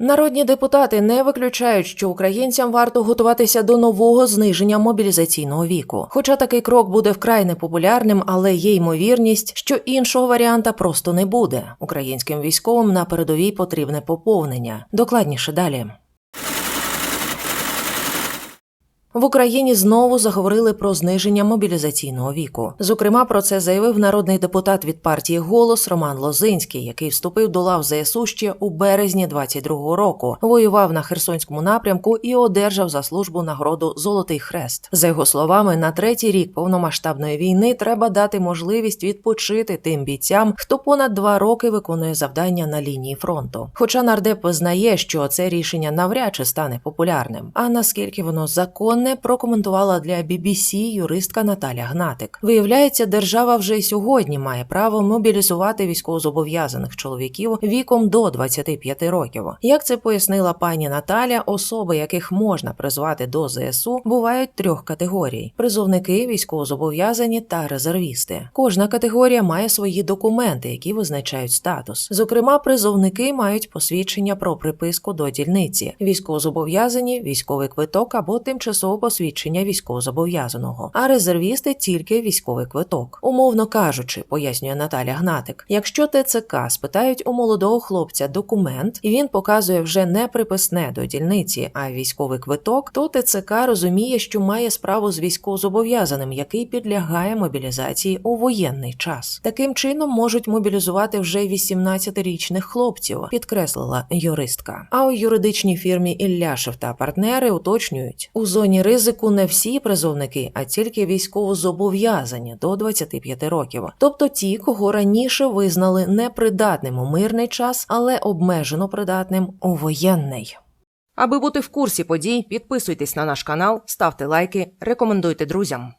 Народні депутати не виключають, що українцям варто готуватися до нового зниження мобілізаційного віку. Хоча такий крок буде вкрай непопулярним, але є ймовірність, що іншого варіанта просто не буде. Українським військовим на передовій потрібне поповнення. Докладніше далі. В Україні знову заговорили про зниження мобілізаційного віку. Зокрема, про це заявив народний депутат від партії Голос Роман Лозинський, який вступив до лав ЗСУ ще у березні 22-го року, воював на Херсонському напрямку і одержав за службу нагороду Золотий Хрест. За його словами, на третій рік повномасштабної війни треба дати можливість відпочити тим бійцям, хто понад два роки виконує завдання на лінії фронту. Хоча нардеп визнає, що це рішення навряд чи стане популярним. А наскільки воно законне, прокоментувала для BBC юристка Наталя Гнатик. Виявляється, держава вже й сьогодні має право мобілізувати військовозобов'язаних чоловіків віком до 25 років. Як це пояснила пані Наталя, особи, яких можна призвати до ЗСУ, бувають трьох категорій: призовники, військовозобов'язані та резервісти. Кожна категорія має свої документи, які визначають статус. Зокрема, призовники мають посвідчення про приписку до дільниці, військовозобов'язані, військовий квиток або посвідчення військовозобов'язаного, а резервісти тільки військовий квиток. Умовно кажучи, пояснює Наталя Гнатик. Якщо ТЦК спитають у молодого хлопця документ, і він показує вже не приписне до дільниці, а військовий квиток, то ТЦК розуміє, що має справу з військовозобов'язаним, який підлягає мобілізації у воєнний час. Таким чином можуть мобілізувати вже 18-річних хлопців, підкреслила юристка. А у юридичній фірмі Ілляшев та партнери уточнюють у зоні ризику не всі призовники, а тільки військовозобов'язані до 25 років, тобто ті, кого раніше визнали непридатним у мирний час, але обмежено придатним у воєнний. Аби бути в курсі подій, підписуйтесь на наш канал, ставте лайки, рекомендуйте друзям.